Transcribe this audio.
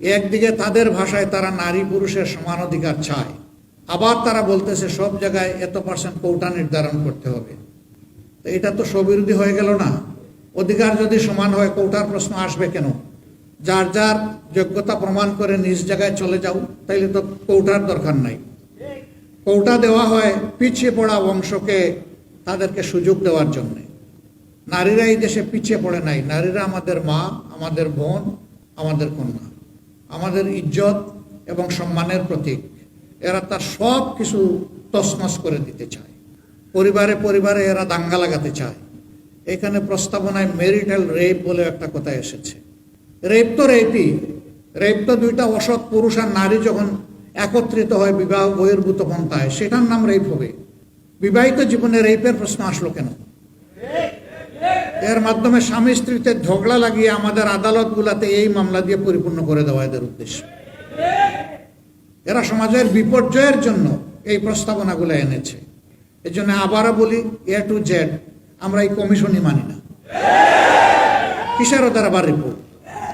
একদিকে তাদের ভাষায় তারা নারী পুরুষের সমান অধিকার চায়, আবার তারা বলতেছে সব জায়গায় এত পার্সেন্ট কোটা নির্ধারণ করতে হবে। তো এটা তো স্ববিরোধী হয়ে গেল না। অধিকার যদি সমান হয়, কোটার প্রশ্ন আসবে কেন? যার যার যোগ্যতা প্রমাণ করে নিজ জায়গায় চলে যাও, তাইলে তো কৌটার দরকার নাই। কৌটা দেওয়া হয় পিছিয়ে পড়া বংশকে তাদেরকে সুযোগ দেওয়ার জন্যে। নারীরা এই দেশে পিছিয়ে পড়ে নাই। নারীরা আমাদের মা, আমাদের বোন, আমাদের কন্যা। আমাদের ইজ্জত এবং সম্মানের প্রতীক। এরা তার সব কিছু তসমস করে দিতে চায়। পরিবারে পরিবারে এরা দাঙ্গা লাগাতে চায়। এখানে প্রস্তাবনায় মেরিটাল রেপ বলে একটা কথা এসেছে। রেপ তো রেপই। রেপ তো দুইটা অসৎ পুরুষ আর নারী যখন একত্রিত হয় বিবাহ বহির্ভূত পন্থায়, সেটার নাম রেপ হবে। বিবাহিত জীবনে রেপের প্রশ্ন আসলো কেন? এর মাধ্যমে স্বামী স্ত্রীতে ঝগড়া লাগিয়ে আমাদের আদালতগুলাতে এই মামলা দিয়ে পরিপূর্ণ করে দেওয়া এদের উদ্দেশ্য। এরা সমাজের বিপর্যয়ের জন্য এই প্রস্তাবনাগুলো এনেছে। এই জন্য আবারও বলি এ টু জেড আমরা এই কমিশনই মানি না। কিসের ওদের আবার রিপোর্ট